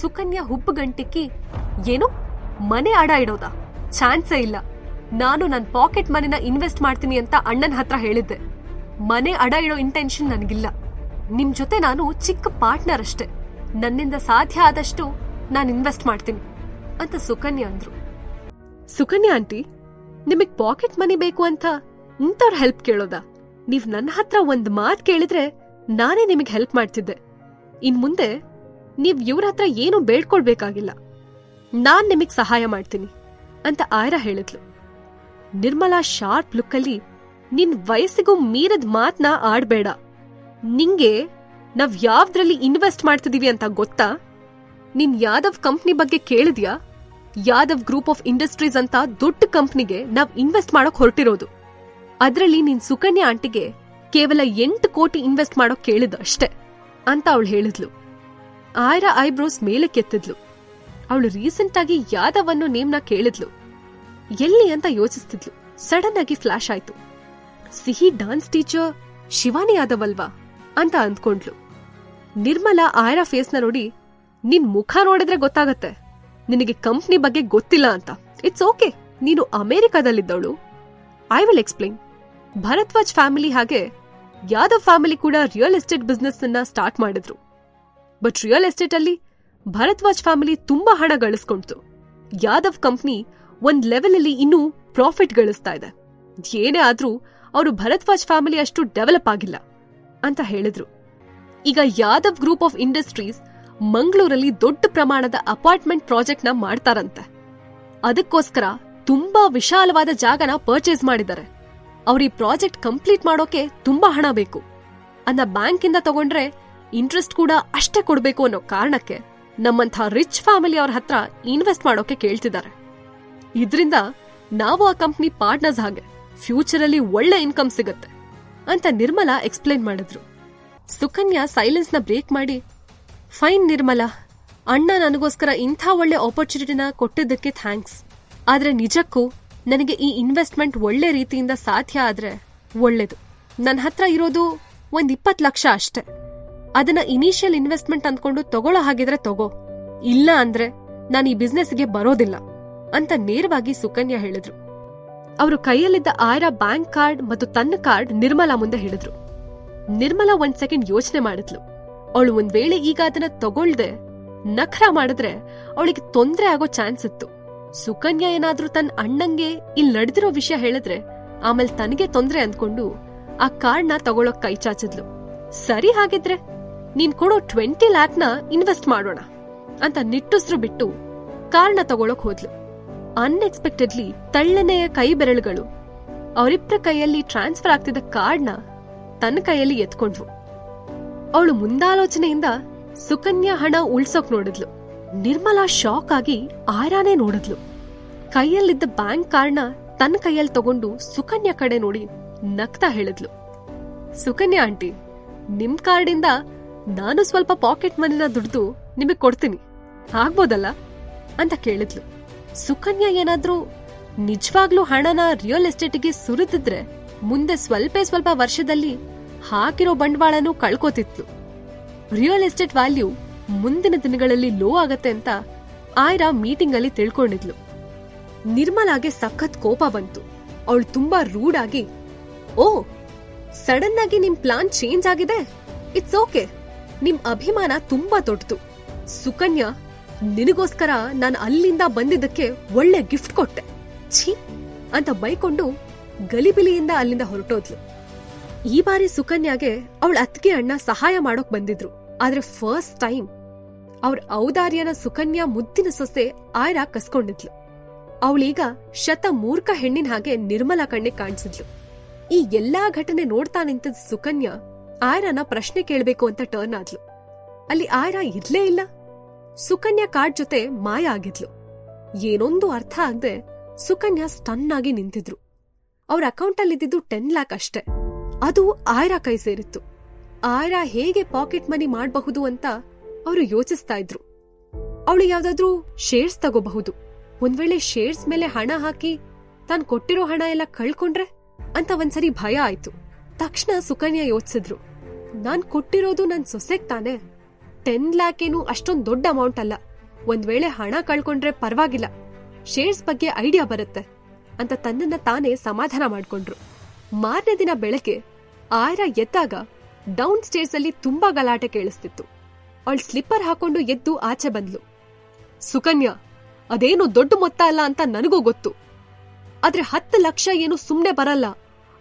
ಸುಕನ್ಯಾ ಹುಬ್ಬುಗಂಟಿಕ್ಕಿ ಏನು ಮನೆ ಅಡ ಇಡೋದಾ? ಚಾನ್ಸೇ ಇಲ್ಲ. ನಾನು ನನ್ನ ಪಾಕೆಟ್ ಮನೆನ ಇನ್ವೆಸ್ಟ್ ಮಾಡ್ತೀನಿ ಅಂತ ಅಣ್ಣನ ಹತ್ರ ಹೇಳಿದ್ದೆ. ಮನೆ ಅಡ ಇಡೋ ಇಂಟೆನ್ಷನ್ ನನಗಿಲ್ಲ. ನಿಮ್ ಜೊತೆ ನಾನು ಚಿಕ್ಕ ಪಾರ್ಟ್ನರ್ ಅಷ್ಟೇ. ನನ್ನಿಂದ ಸಾಧ್ಯ ಆದಷ್ಟು ನಾನು ಇನ್ವೆಸ್ಟ್ ಮಾಡ್ತೀನಿ ಅಂತ ಸುಕನ್ಯಾ ಅಂದ್ರು. ಸುಕನ್ಯಾ ಆಂಟಿ, ನಿಮಗ್ ಪಾಕೆಟ್ ಮನಿ ಬೇಕು ಅಂತ ಇಂಥವ್ರ ಹೆಲ್ಪ್ ಕೇಳೋದಾ? ನೀವ್ ನನ್ನ ಹತ್ರ ಒಂದ್ ಮಾತ್ ಕೇಳಿದ್ರೆ ನಾನೇ ನಿಮಗ್ ಹೆಲ್ಪ್ ಮಾಡ್ತಿದ್ದೆ. ಇನ್ ಮುಂದೆ ನೀವ್ ಇವ್ರ ಹತ್ರ ಏನು ಬೇಡ್ಕೊಳ್ಬೇಕಾಗಿಲ್ಲ. ನಾನ್ ನಿಮಗ್ ಸಹಾಯ ಮಾಡ್ತೀನಿ, ಅಂತ ಆಯ್ರಾ ಹೇಳಿದ್ಲು. ನಿರ್ಮಲಾ ಶಾರ್ಪ್ ಲುಕ್ಕಲ್ಲಿ, ನಿನ್ ವಯಸ್ಸಿಗೂ ಮೀರದ್ ಮಾತ್ನ ಆಡ್ಬೇಡ. ನಿಂಗೆ ನಾವ್ ಯಾವ್ದ್ರಲ್ಲಿ ಇನ್ವೆಸ್ಟ್ ಮಾಡ್ತಿದೀವಿ ಅಂತ ಗೊತ್ತಾ? ನಿನ್ ಯಾದವ್ ಕಂಪ್ನಿ ಬಗ್ಗೆ ಕೇಳಿದ್ಯಾ? ಯಾದವ್ ಗ್ರೂಪ್ ಆಫ್ ಇಂಡಸ್ಟ್ರೀಸ್ ಅಂತ ದೊಡ್ಡ ಕಂಪ್ನಿಗೆ ನಾವ್ ಇನ್ವೆಸ್ಟ್ ಮಾಡೋಕ್ ಹೊರಟಿರೋದು. ಅದ್ರಲ್ಲಿ ನಿನ್ ಸುಕನ್ಯಾ ಆಂಟಿಗೆ ಕೇವಲ ಎಂಟು ಕೋಟಿ ಇನ್ವೆಸ್ಟ್ ಮಾಡೋಕ್ ಕೇಳಿದ ಅಷ್ಟೇ, ಅಂತ ಅವಳು ಹೇಳಿದ್ಲು. ಆಯ್ರಾ ಐಬ್ರೋಸ್ ಮೇಲೆ ಕೆತ್ತಿದ್ಲು. ಅವಳು ರೀಸೆಂಟ್ ಆಗಿ ಯಾದವ್ ಅನ್ನೋ ನೇಮ್ನ ಕೇಳಿದ್ಲು. ಎಲ್ಲಿ ಅಂತ ಯೋಚಿಸ್ತಿದ್ಲು. ಸಡನ್ ಆಗಿ ಫ್ಲಾಶ್ ಆಯ್ತು. ಸಿಹಿ ಡಾನ್ಸ್ ಟೀಚರ್ ಶಿವಾನಿ ಯಾದವ್ ಅಲ್ವಾ ಅಂತ ಅಂದ್ಕೊಂಡ್ಲು. ನಿರ್ಮಲಾ ಆಯ್ರಾ ಫೇಸ್ನ ನೋಡಿ, ನಿನ್ ಮುಖ ನೋಡಿದ್ರೆ ಗೊತ್ತಾಗತ್ತೆ. ನಿನಗೆ ಕಂಪ್ನಿ ಬಗ್ಗೆ ಗೊತ್ತಿಲ್ಲ ಅಂತ. ಇಟ್ಸ್ ಓಕೆ ನೀನು ಅಮೆರಿಕಾದಲ್ಲಿದ್ದವಳು. I will explain Bharadwaj family ಹಾಗೆ ಯಾದವ್ ಫ್ಯಾಮಿಲಿ ಕೂಡ ರಿಯಲ್ ಎಸ್ಟೇಟ್ ಬಿಸ್ನೆಸ್ ಸ್ಟಾರ್ಟ್ ಮಾಡಿದ್ರು. ಬಟ್ ರಿಯಲ್ ಎಸ್ಟೇಟ್ ಅಲ್ಲಿ ಭರದ್ವಾಜ್ ಫ್ಯಾಮಿಲಿ ತುಂಬಾ ಹಣ ಗಳಿಸ್ಕೊಂತು ಯಾದವ್ ಕಂಪ್ನಿ ಒಂದ್ ಲೆವೆಲ್ ಅಲ್ಲಿ ಇನ್ನೂ ಪ್ರಾಫಿಟ್ ಗಳಿಸ್ತಾ ಇದೆ. ಏನೇ ಆದ್ರೂ ಅವರು ಭರದ್ವಾಜ್ ಫ್ಯಾಮಿಲಿ ಅಷ್ಟು ಡೆವಲಪ್ ಆಗಿಲ್ಲ ಅಂತ ಹೇಳಿದ್ರು. ಈಗ ಯಾದವ್ ಗ್ರೂಪ್ ಆಫ್ ಇಂಡಸ್ಟ್ರೀಸ್ ಮಂಗಳೂರಲ್ಲಿ ದೊಡ್ಡ ಪ್ರಮಾಣದ ಅಪಾರ್ಟ್ಮೆಂಟ್ ಪ್ರಾಜೆಕ್ಟ್ನ ಮಾಡ್ತಾರಂತೆ. ಅದಕ್ಕೋಸ್ಕರ ತುಂಬಾ ವಿಶಾಲವಾದ ಜಾಗನ ಪರ್ಚೇಸ್ ಮಾಡಿದ್ದಾರೆ. ಅವ್ರ ಈ ಪ್ರಾಜೆಕ್ಟ್ ಕಂಪ್ಲೀಟ್ ಮಾಡೋಕೆ ತುಂಬಾ ಹಣ ಬೇಕು. ಅನ್ನ ಬ್ಯಾಂಕ್ ಇಂದ ತಗೊಂಡ್ರೆ ಇಂಟ್ರೆಸ್ಟ್ ಕೂಡ ಅಷ್ಟೇ ಕೊಡಬೇಕು ಅನ್ನೋ ಕಾರಣಕ್ಕೆ ನಮ್ಮಂಥ ರಿಚ್ ಫ್ಯಾಮಿಲಿ ಅವ್ರ ಹತ್ರ ಇನ್ವೆಸ್ಟ್ ಮಾಡೋಕೆ ಕೇಳ್ತಿದ್ದಾರೆ. ಇದ್ರಿಂದ ನಾವು ಆ ಕಂಪ್ನಿ ಪಾರ್ಟ್ನರ್ಸ್ ಹಾಗೆ ಫ್ಯೂಚರ್ ಅಲ್ಲಿ ಒಳ್ಳೆ ಇನ್ಕಮ್ ಸಿಗುತ್ತೆ ಅಂತ ನಿರ್ಮಲಾ ಎಕ್ಸ್ಪ್ಲೇನ್ ಮಾಡಿದ್ರು. ಸುಕನ್ಯಾ ಸೈಲೆನ್ಸ್ನ ಬ್ರೇಕ್ ಮಾಡಿ ಫೈನ್ ನಿರ್ಮಲಾ, ಅಣ್ಣ ನನಗೋಸ್ಕರ ಇಂಥ ಒಳ್ಳೆ ಆಪರ್ಚುನಿಟಿನ ಕೊಟ್ಟಿದ್ದಕ್ಕೆ ಥ್ಯಾಂಕ್ಸ್ ಆದ್ರೆ ನಿಜಕ್ಕೂ ನನಗೆ ಈ ಇನ್ವೆಸ್ಟ್ಮೆಂಟ್ ಒಳ್ಳೆ ರೀತಿಯಿಂದ ಸಾಧ್ಯ ಆದ್ರೆ ಒಳ್ಳೇದು. ನನ್ನ ಹತ್ರ ಇರೋದು ಒಂದ್ ಇಪ್ಪತ್ತು ಲಕ್ಷ ಅಷ್ಟೇ. ಅದನ್ನ ಇನಿಷಿಯಲ್ ಇನ್ವೆಸ್ಟ್ಮೆಂಟ್ ಅಂದ್ಕೊಂಡು ತಗೊಳ್ಳೋ ಹಾಗಿದ್ರೆ ತಗೋ. ಇಲ್ಲ ಅಂದ್ರೆ ನಾನು ಈ ಬಿಸ್ನೆಸ್ಗೆ ಬರೋದಿಲ್ಲ ಅಂತ ನೇರವಾಗಿ ಸುಕನ್ಯಾ ಹೇಳಿದ್ರು. ಅವರು ಕೈಯಲ್ಲಿದ್ದ ಆಯ್ರ ಬ್ಯಾಂಕ್ ಕಾರ್ಡ್ ಮತ್ತು ತನ್ನ ಕಾರ್ಡ್ ನಿರ್ಮಲಾ ಮುಂದೆ ಹೇಳಿದ್ರು. ನಿರ್ಮಲಾ ಒಂದ್ ಸೆಕೆಂಡ್ ಯೋಚನೆ ಮಾಡಿದ್ಲು. ಅವಳು ಒಂದ್ ವೇಳೆ ಈಗ ಅದನ್ನ ತಗೊಳ್ದೆ, ನಖರ ಮಾಡಿದ್ರೆ ಅವಳಿಗೆ ತೊಂದ್ರೆ ಆಗೋ ಚಾನ್ಸ್ ಇತ್ತು. ಸುಕನ್ಯಾ ಏನಾದ್ರೂ ತನ್ನ ಅಣ್ಣಂಗೆ ಇಲ್ಲಿ ನಡೆದಿರೋ ವಿಷಯ ಹೇಳಿದ್ರೆ ಆಮೇಲೆ ತನಗೆ ತೊಂದ್ರೆ ಅಂದ್ಕೊಂಡು ಆ ಕಾರ್ಡ್ನ ತಗೊಳಕ್ ಕೈ ಚಾಚಿದ್ಲು. ಸರಿ ಹಾಗಿದ್ರೆ ನೀನ್ ಕೊಡೋ ಟ್ವೆಂಟಿ ಲ್ಯಾಕ್ನ ಇನ್ವೆಸ್ಟ್ ಮಾಡೋಣ ಅಂತ ನಿಟ್ಟುಸ್ರು ಬಿಟ್ಟು ಕಾರ್ನ ತಗೊಳಕ್ ಹೋದ್ಲು. ಅನ್ಎಕ್ಸ್ಪೆಕ್ಟೆಡ್ಲಿ ತಳ್ಳನೆಯ ಕೈ ಬೆರಳುಗಳು ಅವರಿಬ್ಬರ ಕೈಯಲ್ಲಿ ಟ್ರಾನ್ಸ್ಫರ್ ಆಗ್ತಿದ್ದ ಕಾರ್ಡ್ನ ತನ್ನ ಕೈಯಲ್ಲಿ ಎತ್ಕೊಂಡ್ವು ಅವಳು ಮುಂದಾಲೋಚನೆಯಿಂದ ಸುಕನ್ಯಾ ಹಣ ಉಳ್ಸೋಕ್ ನೋಡಿದ್ಲು. ನಿರ್ಮಲಾ ಶಾಕ್ ಆಗಿ ಆರಾನೇ ನೋಡಿದ್ಲು. ಕೈಯಲ್ಲಿದ್ದ ಬ್ಯಾಂಕ್ ಕಾರ್ಡ್ನ ತನ್ನ ಕೈಯಲ್ಲಿ ತಗೊಂಡು ಸುಕನ್ಯಾ ಕಡೆ ನೋಡಿ ನಗ್ತಾ ಹೇಳಿದ್ಲು. ಸುಕನ್ಯಾ ಆಂಟಿ, ನಿಮ್ ಕಾರ್ಡಿಂದ ನಾನು ಸ್ವಲ್ಪ ಪಾಕೆಟ್ ಮನಿನ ದುಡ್ದು ನಿಮಗೆ ಕೊಡ್ತೀನಿ. ಆಗ್ಬೋದಲ್ಲ? ಅಂತ ಕೇಳಿದ್ಲು. ಸುಕನ್ಯಾ ಏನಾದ್ರೂ ನಿಜವಾಗ್ಲೂ ಹಣನ ರಿಯಲ್ ಎಸ್ಟೇಟ್ಗೆ ಸುರಿದಿದ್ರೆ ಮುಂದೆ ಸ್ವಲ್ಪ ಸ್ವಲ್ಪ ವರ್ಷದಲ್ಲಿ ಹಾಕಿರೋ ಬಂಡವಾಳನೂ ಕಳ್ಕೋತಿತ್ತು. ರಿಯಲ್ ಎಸ್ಟೇಟ್ ವ್ಯಾಲ್ಯೂ ಮುಂದಿನ ದಿನಗಳಲ್ಲಿ ಲೋ ಆಗತ್ತೆ ಅಂತ ಆಯ್ರಾ ಮೀಟಿಂಗ್ ಅಲ್ಲಿ ತಿಳ್ಕೊಂಡಿದ್ಲು. ನಿರ್ಮಲಾಗೆ ಸಖತ್ ಕೋಪ ಬಂತು. ಅವಳು ತುಂಬಾ ರೂಡ್ ಆಗಿ ಓ ಸಡನ್ ಆಗಿ ನಿಮ್ ಪ್ಲಾನ್ ಚೇಂಜ್ ಆಗಿದೆ? ಇಟ್ಸ್ ಓಕೆ ನಿಮ್ ಅಭಿಮಾನ ತುಂಬಾ ದೊಡ್ಡದು. ಸುಕನ್ಯಾ, ನಿನಗೋಸ್ಕರ ನಾನು ಅಲ್ಲಿಂದ ಬಂದಿದ್ದಕ್ಕೆ ಒಳ್ಳೆ ಗಿಫ್ಟ್ ಕೊಟ್ಟೆ. ಛೀ, ಅಂತ ಬೈಕೊಂಡು ಗಲಿಬಿಲಿಯಿಂದ ಅಲ್ಲಿಂದ ಹೊರಟೋದ್ಲು. ಈ ಬಾರಿ ಸುಕನ್ಯಾಗೆ ಅವಳ ಅತ್ತಿಗೆ ಅಣ್ಣ ಸಹಾಯ ಮಾಡೋಕ್ ಬಂದಿದ್ರು. ಆದ್ರೆ ಫಸ್ಟ್ ಟೈಮ್ ಅವ್ರ ಔದಾರ್ಯನ ಸುಕನ್ಯಾ ಮುದ್ದಿನ ಸೊಸೆ ಆಯ್ರಾ ಕಸ್ಕೊಂಡಿದ್ಲು. ಅವಳೀಗ ಶತ ಮೂರ್ಖ ಹೆಣ್ಣಿನ ಹಾಗೆ ನಿರ್ಮಲಾ ಕಣ್ಣಿಗೆ ಕಾಣಿಸಿದ್ಲು. ಈ ಎಲ್ಲಾ ಘಟನೆ ನೋಡ್ತಾ ನಿಂತಿದ್ದ ಸುಕನ್ಯಾ ಆಯ್ರಾನ ಪ್ರಶ್ನೆ ಕೇಳಬೇಕು ಅಂತ ಟರ್ನ್ ಆದ್ಲು. ಅಲ್ಲಿ ಆಯ್ರಾ ಇರ್ಲೇ ಇಲ್ಲ. ಸುಕನ್ಯಾ ಕಾರ್ಡ್ ಜೊತೆ ಮಾಯ ಆಗಿದ್ಲು. ಏನೊಂದು ಅರ್ಥ ಆಗದೆ ಸುಕನ್ಯಾ ಸ್ಟನ್ ಆಗಿ ನಿಂತಿದ್ರು. ಅವ್ರ ಇದ್ದಿದ್ದು ಟೆನ್ ಲ್ಯಾಕ್ ಅಷ್ಟೇ. ಅದು ಆಯ್ರಾ ಕೈ ಸೇರಿತ್ತು. ಆಯ್ರಾ ಹೇಗೆ ಪಾಕೆಟ್ ಮನಿ ಮಾಡಬಹುದು ಅಂತ ಅವರು ಯೋಚಿಸ್ತಾ ಇದ್ರು. ಅವಳು ಯಾವ್ದಾದ್ರೂ ಶೇರ್ಸ್ ತಗೋಬಹುದು. ಒಂದ್ ವೇಳೆ ಶೇರ್ಸ್ ಮೇಲೆ ಹಣ ಹಾಕಿ ತಾನು ಕೊಟ್ಟಿರೋ ಹಣ ಎಲ್ಲ ಕಳ್ಕೊಂಡ್ರೆ ಅಂತ ಒಂದ್ಸರಿ ಭಯ ಆಯ್ತು. ತಕ್ಷಣ ಸುಕನ್ಯಾ ಯೋಚಿಸಿದ್ರು. ನಾನ್ ಕೊಟ್ಟಿರೋದು ನನ್ ಸೊಸೆಗ್ ತಾನೆ. ಟೆನ್ ಲ್ಯಾಕ್ ಏನು ಅಷ್ಟೊಂದ್ ದೊಡ್ಡ ಅಮೌಂಟ್ ಅಲ್ಲ. ಒಂದ್ ವೇಳೆ ಹಣ ಕಳ್ಕೊಂಡ್ರೆ ಪರವಾಗಿಲ್ಲ. ಶೇರ್ಸ್ ಬಗ್ಗೆ ಐಡಿಯಾ ಬರುತ್ತೆ. ಅಂತ ತನ್ನನ್ನ ತಾನೇ ಸಮಾಧಾನ ಮಾಡ್ಕೊಂಡ್ರು. ಮಾರನೇ ದಿನ ಬೆಳಗ್ಗೆ ಆಯ್ರಾ ಎದ್ದಾಗ ಡೌನ್ ಸ್ಟೇರ್ಸ್ ಅಲ್ಲಿ ತುಂಬಾ ಗಲಾಟೆ ಕೇಳಿಸ್ತಿತ್ತು. ಅವಳು ಸ್ಲಿಪ್ಪರ್ ಹಾಕೊಂಡು ಎದ್ದು ಆಚೆ ಬಂದ್ಲು. ಸುಕನ್ಯಾ, ಅದೇನು ದೊಡ್ಡ ಮೊತ್ತ ಅಲ್ಲ ಅಂತ ನನಗೂ ಗೊತ್ತು. ಆದ್ರೆ ಹತ್ತು ಲಕ್ಷ ಏನು ಸುಮ್ನೆ ಬರಲ್ಲ.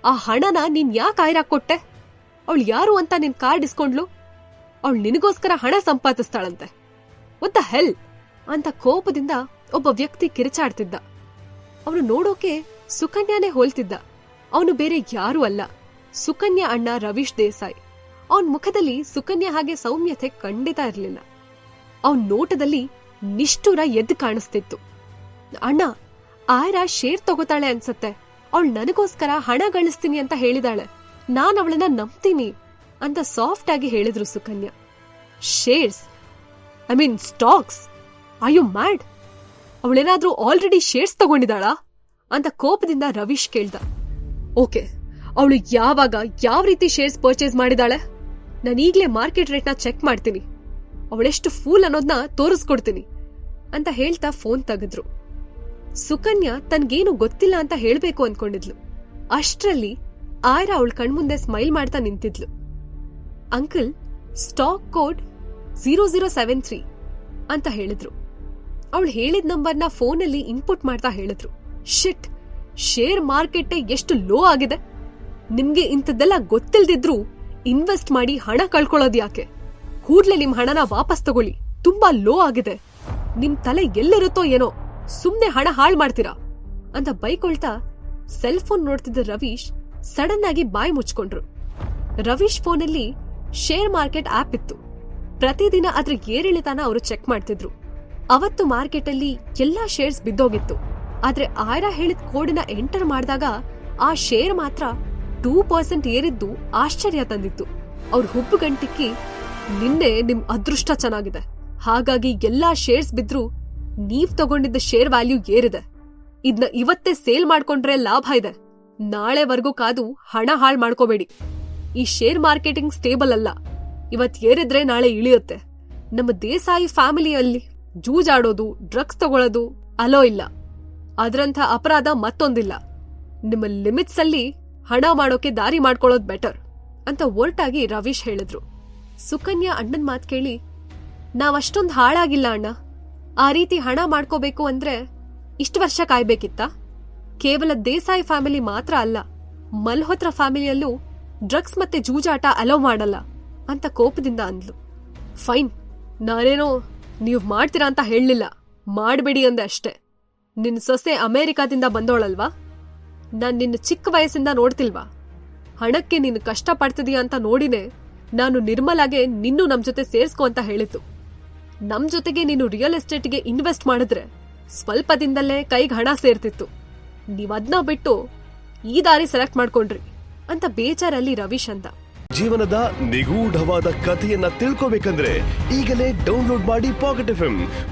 ಆ ಹಣನ ನೀನ್ ಯಾಕೆ ಆಯ್ರಾ ಕೊಟ್ಟೆ? ಅವಳು ಯಾರು ಅಂತ ನಿನ್ ಕಾರ್ಡ್ ಇಸ್ಕೊಂಡ್ಲು? ಅವಳು ನಿನಗೋಸ್ಕರ ಹಣ ಸಂಪಾದಿಸ್ತಾಳಂತೆ. ಒತ್ತ ಹೆಲ್ ಅಂತ ಕೋಪದಿಂದ ಒಬ್ಬ ವ್ಯಕ್ತಿ ಕಿರಿಚಾಡ್ತಿದ್ದ. ಅವನು ನೋಡೋಕೆ ಸುಕನ್ಯಾನೇ ಹೋಲ್ತಿದ್ದ. ಅವನು ಬೇರೆ ಯಾರೂ ಅಲ್ಲ. ಸುಕನ್ಯಾ ಅಣ್ಣ ರವೀಶ್ ದೇಸಾಯಿ. ಅವನ್ ಮುಖದಲ್ಲಿ ಸುಕನ್ಯಾ ಹಾಗೆ ಸೌಮ್ಯತೆ ಖಂಡಿತ ಇರಲಿಲ್ಲ. ಅವನ್ ನೋಟದಲ್ಲಿ ನಿಷ್ಠುರ ಎದ್ದು ಕಾಣಿಸ್ತಿತ್ತು. ಅಣ್ಣ, ಆಯ್ರಾ ಶೇರ್ ತಗೋತಾಳೆ ಅನ್ಸತ್ತೆ. ಅವಳು ನನಗೋಸ್ಕರ ಹಣ ಗಳಿಸ್ತೀನಿ ಅಂತ ಹೇಳಿದಾಳೆ. ನಾನ್ ಅವಳನ್ನ ನಂಬ್ತೀನಿ ಅಂತ ಸಾಫ್ಟ್ ಆಗಿ ಹೇಳಿದ್ರು Sukanya. Shares I mean stocks I you mad ಅವಳೇನಾದ್ರೂ already shares ತಗೊಂಡಿದ್ದಾಳಾ? ಅಂತ ಕೋಪದಿಂದ ರವೀಶ್ ಕೇಳ್ದ. ಓಕೆ ಅವಳು ಯಾವಾಗ ಯಾವ ರೀತಿ ಶೇರ್ಸ್ ಪರ್ಚೇಸ್ ಮಾಡಿದಾಳೆ? ನಾನು ಈಗಲೇ ಮಾರ್ಕೆಟ್ ರೇಟ್ನ ಚೆಕ್ ಮಾಡ್ತೀನಿ. ಅವಳೆಷ್ಟು ಫೂಲ್ ಅನ್ನೋದನ್ನ ತೋರಿಸ್ಕೊಡ್ತೀನಿ ಅಂತ ಹೇಳ್ತಾ ಫೋನ್ ತೆಗೆದ್ರು. ಸುಕನ್ಯಾ ತನ್ಗೇನು ಗೊತ್ತಿಲ್ಲ ಅಂತ ಹೇಳ್ಬೇಕು ಅನ್ಕೊಂಡಿದ್ಲು. ಅಷ್ಟ್ರಲ್ಲಿ ಆಯ್ರಾ ಅವಳ ಕಣ್ಮುಂದೆ ಸ್ಮೈಲ್ ಮಾಡ್ತಾ ನಿಂತಿದ್ಲು. Uncle, stock code zero zero seven three ಅಂತ ಹೇಳಿದ್ರು. ಅವಳು ಹೇಳಿದ ನಂಬರ್ನ ಫೋನಲ್ಲಿ ಇನ್ಪುಟ್ ಮಾಡ್ತಾ ಹೇಳಿದ್ರು. ಶಿಟ್, ಶೇರ್ ಮಾರ್ಕೆಟ್ ಎಷ್ಟು ಲೋ ಆಗಿದೆ. ನಿಮ್ಗೆ ಇಂಥದ್ದೆಲ್ಲ ಗೊತ್ತಿಲ್ದಿದ್ರು ಇನ್ವೆಸ್ಟ್ ಮಾಡಿ ಹಣ ಕಳ್ಕೊಳ್ಳೋದು ಯಾಕೆ? ಕೂಡ್ಲೆ ನಿಮ್ ಹಣನ ವಾಪಸ್ ತಗೊಳ್ಳಿ. ತುಂಬಾ ಲೋ ಆಗಿದೆ. ನಿಮ್ ತಲೆ ಎಲ್ಲಿರುತ್ತೋ ಏನೋ, ಸುಮ್ನೆ ಹಣ ಹಾಳು ಮಾಡ್ತೀರಾ? ಅಂತ ಬೈಕೊಳ್ತಾ ಸೆಲ್ಫೋನ್ ನೋಡ್ತಿದ್ದ ರವೀಶ್ ಸಡನ್ ಆಗಿ ಬಾಯಿ ಮುಚ್ಕೊಂಡ್ರು. ರವೀಶ್ ಫೋನಲ್ಲಿ ಶೇರ್ ಮಾರ್ಕೆಟ್ ಆಪ್ ಇತ್ತು. ಪ್ರತಿದಿನ ಅದ್ರ ಏರಿಳಿತಾನ ಅವರು ಚೆಕ್ ಮಾಡ್ತಿದ್ರು. ಅವತ್ತು ಮಾರ್ಕೆಟ್ ಅಲ್ಲಿ ಎಲ್ಲಾ ಶೇರ್ಸ್ ಬಿದ್ದೋಗಿತ್ತು. ಆದ್ರೆ ಆಯ್ರಾ ಹೇಳಿದ ಕೋಡಿನ ಎಂಟರ್ ಮಾಡಿದಾಗ ಆ ಶೇರ್ ಮಾತ್ರ ಟೂ ಪರ್ಸೆಂಟ್ ಏರಿದ್ದು ಆಶ್ಚರ್ಯ ತಂದಿತ್ತು. ಅವ್ರ ಹುಬ್ಬು ಗಂಟಿಕ್ಕಿ ನಿನ್ನೆ ನಿಮ್ ಅದೃಷ್ಟ ಚೆನ್ನಾಗಿದೆ. ಹಾಗಾಗಿ ಎಲ್ಲಾ ಶೇರ್ಸ್ ಬಿದ್ರು ನೀವ್ ತಗೊಂಡಿದ್ದ ಶೇರ್ ವ್ಯಾಲ್ಯೂ ಏರಿದೆ. ಇದನ್ನ ಇವತ್ತೇ ಸೇಲ್ ಮಾಡ್ಕೊಂಡ್ರೆ ಲಾಭ ಇದೆ. ನಾಳೆವರೆಗೂ ಕಾದು ಹಣ ಹಾಳ್ ಮಾಡ್ಕೋಬೇಡಿ. ಈ ಶೇರ್ ಮಾರ್ಕೆಟಿಂಗ್ ಸ್ಟೇಬಲ್ ಅಲ್ಲ. ಇವತ್ ಏರಿದ್ರೆ ನಾಳೆ ಇಳಿಯುತ್ತೆ. ನಮ್ಮ ದೇಸಾಯಿ ಫ್ಯಾಮಿಲಿಯಲ್ಲಿ ಜೂಜಾಡೋದು, ಡ್ರಗ್ಸ್ ತಗೊಳ್ಳೋದು ಅಲೋ ಇಲ್ಲ. ಅದರಂಥ ಅಪರಾಧ ಮತ್ತೊಂದಿಲ್ಲ. ನಿಮ್ಮ ಲಿಮಿಟ್ಸ್ ಅಲ್ಲಿ ಹಣ ಮಾಡೋಕೆ ದಾರಿ ಮಾಡ್ಕೊಳ್ಳೋದು ಬೆಟರ್ ಅಂತ ಒರ್ಟಾಗಿ ರವೀಶ್ ಹೇಳಿದ್ರು. ಸುಕನ್ಯಾ ಅಣ್ಣನ್ ಮಾತು ಕೇಳಿ, ನಾವಷ್ಟೊಂದ್ ಹಾಳಾಗಿಲ್ಲ ಅಣ್ಣ. ಆ ರೀತಿ ಹಣ ಮಾಡ್ಕೋಬೇಕು ಅಂದ್ರೆ ಇಷ್ಟು ವರ್ಷ ಕಾಯ್ಬೇಕಿತ್ತ? ಕೇವಲ ದೇಸಾಯಿ ಫ್ಯಾಮಿಲಿ ಮಾತ್ರ ಅಲ್ಲ, ಮಲ್ಹೋತ್ರ ಫ್ಯಾಮಿಲಿಯಲ್ಲೂ ಡ್ರಗ್ಸ್ ಮತ್ತೆ ಜೂಜಾಟ ಅಲೋ ಮಾಡಲ್ಲ ಅಂತ ಕೋಪದಿಂದ ಅಂದ್ಲು. ಫೈನ್, ನಾನೇನೋ ನೀವು ಮಾಡ್ತೀರಾ ಅಂತ ಹೇಳಲಿಲ್ಲ, ಮಾಡಬೇಡಿ ಅಂದೆ ಅಷ್ಟೆ. ನಿನ್ನ ಸೊಸೆ ಅಮೆರಿಕಾದಿಂದ ಬಂದೋಳಲ್ವಾ? ನಾನು ನಿನ್ನ ಚಿಕ್ಕ ವಯಸ್ಸಿಂದ ನೋಡ್ತಿಲ್ವಾ? ಹಣಕ್ಕೆ ನೀನು ಕಷ್ಟ ಪಡ್ತಿದೀಯ ಅಂತ ನೋಡಿನೇ ನಾನು ನಿರ್ಮಲಾಗೆ ನಿನ್ನೂ ನಮ್ಮ ಜೊತೆ ಸೇರ್ಸ್ಕೊ ಅಂತ ಹೇಳಿತ್ತು ನಮ್ಮ ಜೊತೆಗೆ ನೀನು ರಿಯಲ್ ಎಸ್ಟೇಟ್ಗೆ ಇನ್ವೆಸ್ಟ್ ಮಾಡಿದ್ರೆ ಸ್ವಲ್ಪ ದಿನದಲ್ಲೇ ಕೈಗೆ ಹಣ ಸೇರ್ತಿತ್ತು. ನೀವ್ ಅದ್ನ ಬಿಟ್ಟು ಈ ದಾರಿ ಸೆಲೆಕ್ಟ್ ಮಾಡ್ಕೊಂಡ್ರಿ ಅಂತ ಬೇಜಾರಲ್ಲಿ ರವೀಶ್ ಅಂತ. ಜೀವನದ ನಿಗೂಢವಾದ ಕಥೆಯನ್ನ ತಿಳ್ಕೋಬೇಕಂದ್ರೆ ಈಗಲೇ ಡೌನ್ಲೋಡ್ ಮಾಡಿ ಪಾಕೆಟ್ ಎಫ್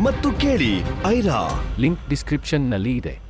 ಮತ್ತು ಕೇಳಿ ಐರಾ. ಲಿಂಕ್ ಡಿಸ್ಕ್ರಿಪ್ಷನ್ನಲ್ಲಿ ಇದೆ.